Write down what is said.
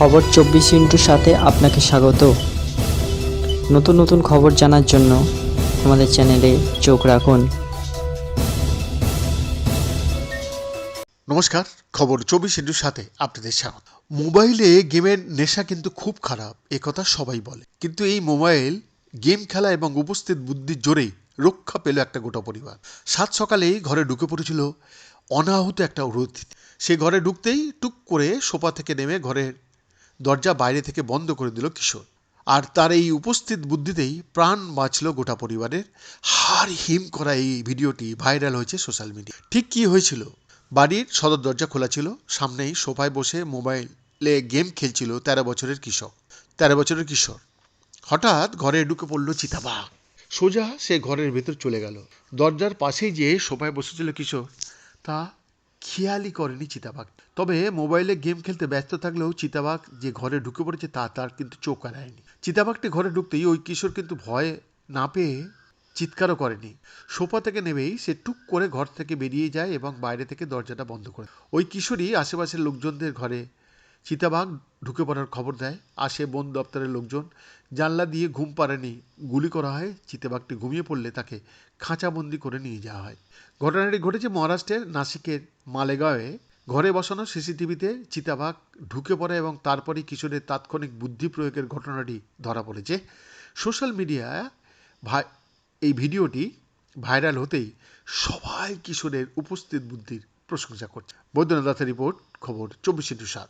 খবর চব্বিশ ইন্টুর সাথে আপনাকে স্বাগত। নতুন নতুন খবর জানার জন্য আমাদের চ্যানেলে চোখ রাখুন। নমস্কার, খবর চব্বিশ ইন্টুর সাথে আপনাদের স্বাগত। মোবাইলে গেমের নেশা কিন্তু খুব খারাপ, এ কথা সবাই বলে। কিন্তু এই মোবাইল, গেম খেলা এবং উপস্থিত বুদ্ধির জোরেই রক্ষা পেল একটা গোটা পরিবার। সাত সকালেই ঘরে ঢুকে পড়েছিল অনাহুত একটা অতিথি সে ঘরে ঢুকতেই টুক করে সোফা থেকে নেমে ঘরের দরজা বাইরে থেকে বন্ধ করে দিল কিশোর। আর তার এই উপস্থিত বুদ্ধিতেই প্রাণ বাঁচল গোটা পরিবারের। হার হিম করা এই ভিডিওটি ভাইরাল হয়েছে সোশ্যাল মিডিয়া। ঠিক কি হয়েছিল? বাড়ির সদর দরজা খোলা ছিল, সামনেই সোফায় বসে মোবাইলে গেম খেলছিল তেরো বছরের কৃষক তেরো বছরের কিশোর। হঠাৎ ঘরে ঢুকে পড়ল চিতাবাঘ সোজা সে ঘরের ভেতর চলে গেল। দরজার পাশেই যে সোফায় বসেছিল কিশোর, তা খেয়ালই করেনি চিতাবাঘ। তবে মোবাইলে গেম খেলতে ব্যস্ত থাকলেও চিতাবাঘ যে ঘরে ঢুকে পড়েছে তা তার কিন্তু চোখ এড়ায়নি চিতাবাঘটি ঘরে ঢুকতেই ওই কিশোর কিন্তু ভয় না পেয়ে চিৎকারও করেনি। সোফা থেকে নেমেই সে টুক করে ঘর থেকে বেরিয়ে যায় এবং বাইরে থেকে দরজাটা বন্ধ করে। ওই কিশোরই আশেপাশের লোকজনদের ঘরে চিতাবাঘ ঢুকে পড়ার খবর দেয়। আসে বন দপ্তরের লোকজন। জানলা দিয়ে ঘুম পাড়েনি। গুলি করা হয়। চিতাবাঘটি ঘুমিয়ে পড়লে তাকে খাঁচাবন্দি করে নিয়ে যাওয়া হয়। ঘটনাটি ঘটেছে মহারাষ্ট্রের নাসিকের মালেগাঁওয়ে। ঘরে বসানো সিসিটিভিতে চিতাবাঘ ঢুকে পড়ে এবং তারপরেই কিশোরের তাৎক্ষণিক বুদ্ধি প্রয়োগের ঘটনাটি ধরা পড়েছে। সোশ্যাল মিডিয়ায় ভাই এই ভিডিওটি ভাইরাল হতেই সবাই কিশোরের উপস্থিত বুদ্ধির প্রশংসা করছে। বৈদ্যনাথ রিপোর্ট, খবর চব্বিশ ইন্টু সাত।